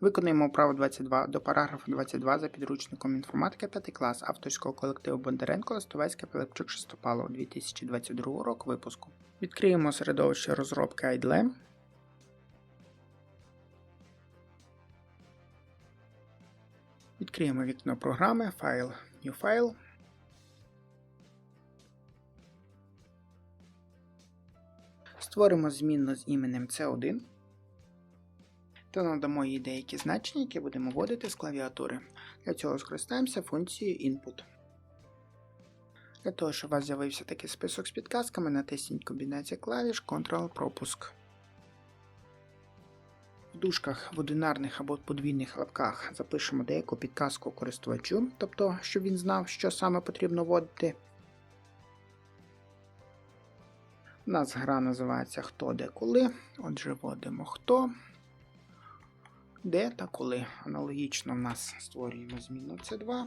Виконуємо вправу 22 до параграфу 22 за підручником інформатики 5 клас авторського колективу Бондаренко Листовецька Пилипчук Шестопалов 2022 року випуску. Відкриємо середовище розробки IDLE. Відкриємо вікно програми, файл New File. Створимо змінну з іменем C1 та надамо їй деякі значення, які будемо вводити з клавіатури. Для цього скористаємося функцією Input. Для того, щоб у вас з'явився такий список з підказками, натисніть комбінацію клавіш Ctrl-пропуск. В дужках в одинарних або подвійних лапках запишемо деяку підказку користувачу, тобто, щоб він знав, що саме потрібно вводити. У нас гра називається Хто де коли. Отже, вводимо хто, де та коли. Аналогічно в нас створюємо зміну C2.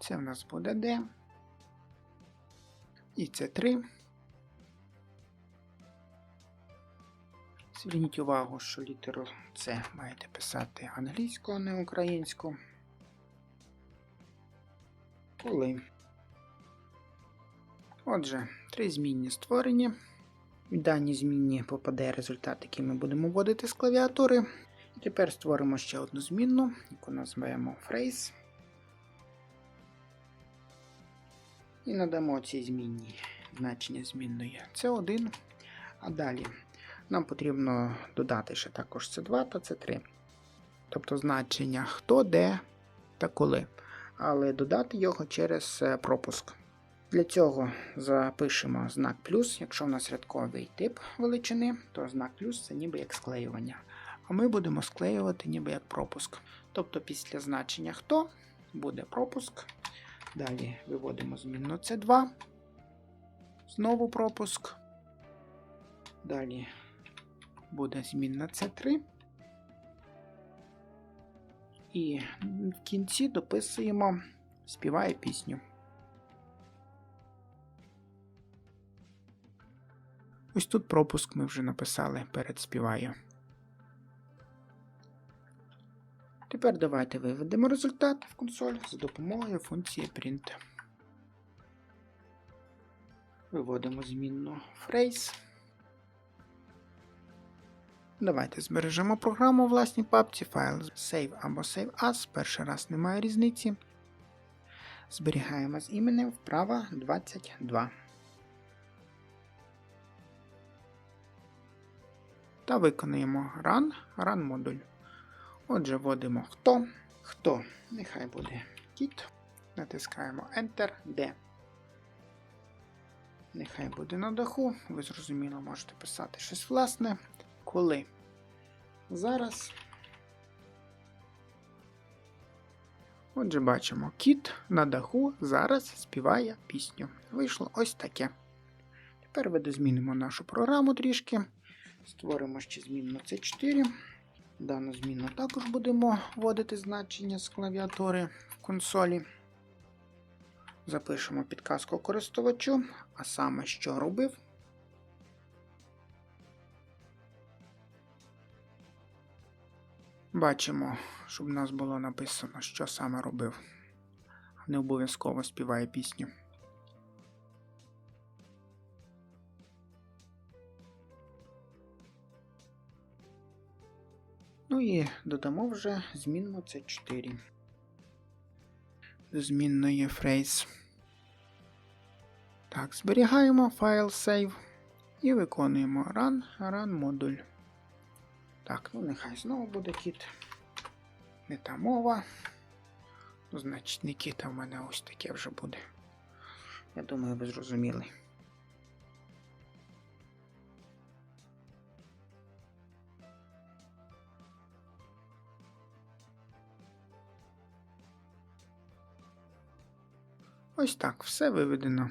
Це в нас буде D. І це 3. Зверніть увагу, що літеру С маєте писати англійською, а не українською. Коли. Отже, три змінні створені. В дані змінні попаде результат, який ми будемо вводити з клавіатури. І тепер створимо ще одну змінну, яку назвемо phrase. І надамо цій змінній значення змінної C1. А далі нам потрібно додати ще також C2 та C3. Тобто значення хто, де та коли. Але додати його через пропуск. Для цього запишемо знак плюс. Якщо в нас рядковий тип величини, то знак плюс це ніби як склеювання. А ми будемо склеювати ніби як пропуск. Тобто після значення хто буде пропуск. Далі виводимо змінну C2. Знову пропуск. Далі буде змінна C3. І в кінці дописуємо співає пісню. Ось тут пропуск ми вже написали перед співаю. Тепер давайте виведемо результат в консоль за допомогою функції print. Виводимо змінну phrase. Давайте збережемо програму у власній папці файл Save або Save As. Перший раз немає різниці. Зберігаємо з іменем вправа 22. Та виконуємо Run, Run модуль. Отже, вводимо хто, хто, нехай буде кіт. Натискаємо Enter, де. Нехай буде на даху. Ви зрозуміло можете писати щось власне. Коли? Зараз. Отже, бачимо, кіт на даху зараз співає пісню. Вийшло ось таке. Тепер видозмінимо нашу програму трішки. Створимо ще змінну C4. Дану зміну також будемо вводити значення з клавіатури в консолі. Запишемо підказку користувачу, а саме, що робив. Бачимо, щоб в нас було написано, що саме робив. Не обов'язково співає пісню. Ну і додамо вже змінну C4. До змінної phrase. Так, зберігаємо файл save і виконуємо run, run модуль. Так, ну нехай знову буде кіт. Не та мова. Ну, значить, не кіт, а в мене ось таке вже буде. Я думаю, ви зрозуміли. Ось так, все виведено.